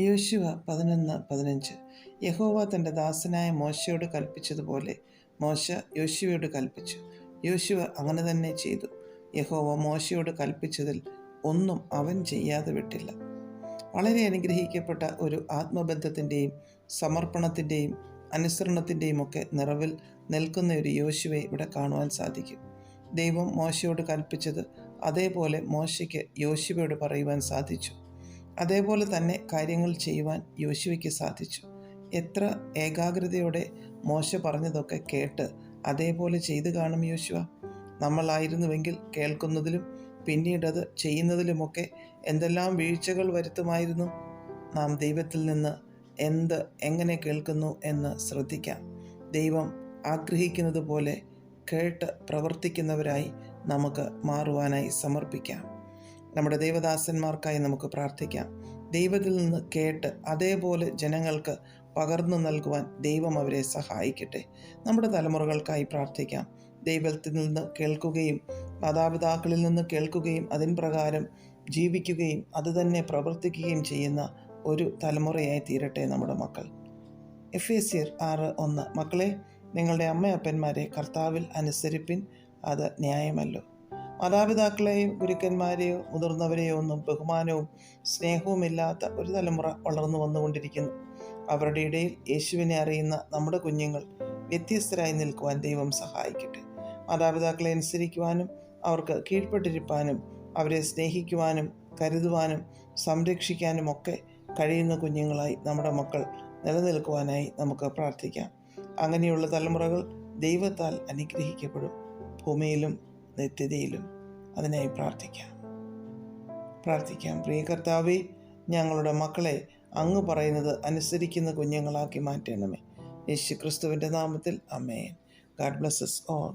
യോശുവ പതിനൊന്ന് പതിനഞ്ച്. യഹോവ തന്റെ ദാസനായ മോശയോട് കൽപ്പിച്ചതുപോലെ മോശ യോശുവയോട് കൽപ്പിച്ചു. യോശുവ അങ്ങനെ തന്നെ ചെയ്തു. യഹോവ മോശയോട് കൽപ്പിച്ചതിൽ ഒന്നും അവൻ ചെയ്യാതെ വിട്ടില്ല. വളരെ അനുഗ്രഹിക്കപ്പെട്ട ഒരു ആത്മബന്ധത്തിന്റെയും സമർപ്പണത്തിന്റെയും അനുസരണത്തിന്റെയും ഒക്കെ നിറവിൽ നിൽക്കുന്ന ഒരു യോശുവെ ഇവിടെ കാണുവാൻ സാധിക്കും. ദൈവം മോശയോട് കൽപ്പിച്ചത് അതേപോലെ മോശയ്ക്ക് യോശുവയോട് പറയുവാൻ സാധിച്ചു. അതേപോലെ തന്നെ കാര്യങ്ങൾ ചെയ്യുവാൻ യോശുവയ്ക്ക് സാധിച്ചു. എത്ര ഏകാഗ്രതയോടെ മോശ പറഞ്ഞതൊക്കെ കേട്ട് അതേപോലെ ചെയ്തു കാണും യോശുവ. നമ്മളായിരുന്നുവെങ്കിൽ കേൾക്കുന്നതിലും പിന്നീടത് ചെയ്യുന്നതിലുമൊക്കെ എന്തെല്ലാം വീഴ്ചകൾ വരുത്തുമായിരുന്നു. നാം ദൈവത്തിൽ നിന്ന് എന്ത് എങ്ങനെ കേൾക്കുന്നു എന്ന് ശ്രദ്ധിക്കാം. ദൈവം ആഗ്രഹിക്കുന്നത് പോലെ കേട്ട് പ്രവർത്തിക്കുന്നവരായി നമുക്ക് മാറുവാനായി സമർപ്പിക്കാം. നമ്മുടെ ദൈവദാസന്മാർക്കായി നമുക്ക് പ്രാർത്ഥിക്കാം. ദൈവത്തിൽ നിന്ന് കേട്ട് അതേപോലെ ജനങ്ങൾക്ക് പകർന്നു നൽകുവാൻ ദൈവം അവരെ സഹായിക്കട്ടെ. നമ്മുടെ തലമുറകൾക്കായി പ്രാർത്ഥിക്കാം. ദൈവത്തിൽ നിന്ന് കേൾക്കുകയും മാതാപിതാക്കളിൽ നിന്ന് കേൾക്കുകയും അതിൻ പ്രകാരം ജീവിക്കുകയും അതുതന്നെ പ്രവർത്തിക്കുകയും ചെയ്യുന്ന ഒരു തലമുറയായി തീരട്ടെ നമ്മുടെ മക്കൾ. എഫ് എ സിയർ ആറ് ഒന്ന്. മക്കളെ നിങ്ങളുടെ അമ്മയപ്പന്മാരെ കർത്താവിൽ അനുസരിപ്പിൻ. അത് ന്യായമല്ലോ. മാതാപിതാക്കളെയോ ഗുരുക്കന്മാരെയോ മുതിർന്നവരെയോ ഒന്നും ബഹുമാനവും സ്നേഹവുമില്ലാത്ത ഒരു തലമുറ വളർന്നു വന്നുകൊണ്ടിരിക്കുന്നു. അവരുടെ ഇടയിൽ യേശുവിനെ അറിയുന്ന നമ്മുടെ കുഞ്ഞുങ്ങൾ വ്യത്യസ്തരായി നിൽക്കുവാൻ ദൈവം സഹായിക്കട്ടെ. മാതാപിതാക്കളെ അനുസരിക്കുവാനും അവർക്ക് കീഴ്പ്പെട്ടിരിപ്പാനും അവരെ സ്നേഹിക്കുവാനും കരുതുവാനും സംരക്ഷിക്കാനും ഒക്കെ കഴിയുന്ന കുഞ്ഞുങ്ങളായി നമ്മുടെ മക്കൾ നിലനിൽക്കുവാനായി നമുക്ക് പ്രാർത്ഥിക്കാം. അങ്ങനെയുള്ള തലമുറകൾ ദൈവത്താൽ അനുഗ്രഹിക്കപ്പെടും. ഭൂമിയിലും നിത്യതയിലും അതിനായി പ്രാർത്ഥിക്കാം. പ്രാർത്ഥിക്കാം. പ്രിയ കർത്താവെ ഞങ്ങളുടെ മക്കളെ അങ്ങ് പറയുന്നത് അനുസരിക്കുന്ന കുഞ്ഞുങ്ങളാക്കി മാറ്റണമേ. യേശു ക്രിസ്തുവിന്റെ നാമത്തിൽ അമേൻ ഗാഡ് ബ്ലസ്സസ് ഓൾ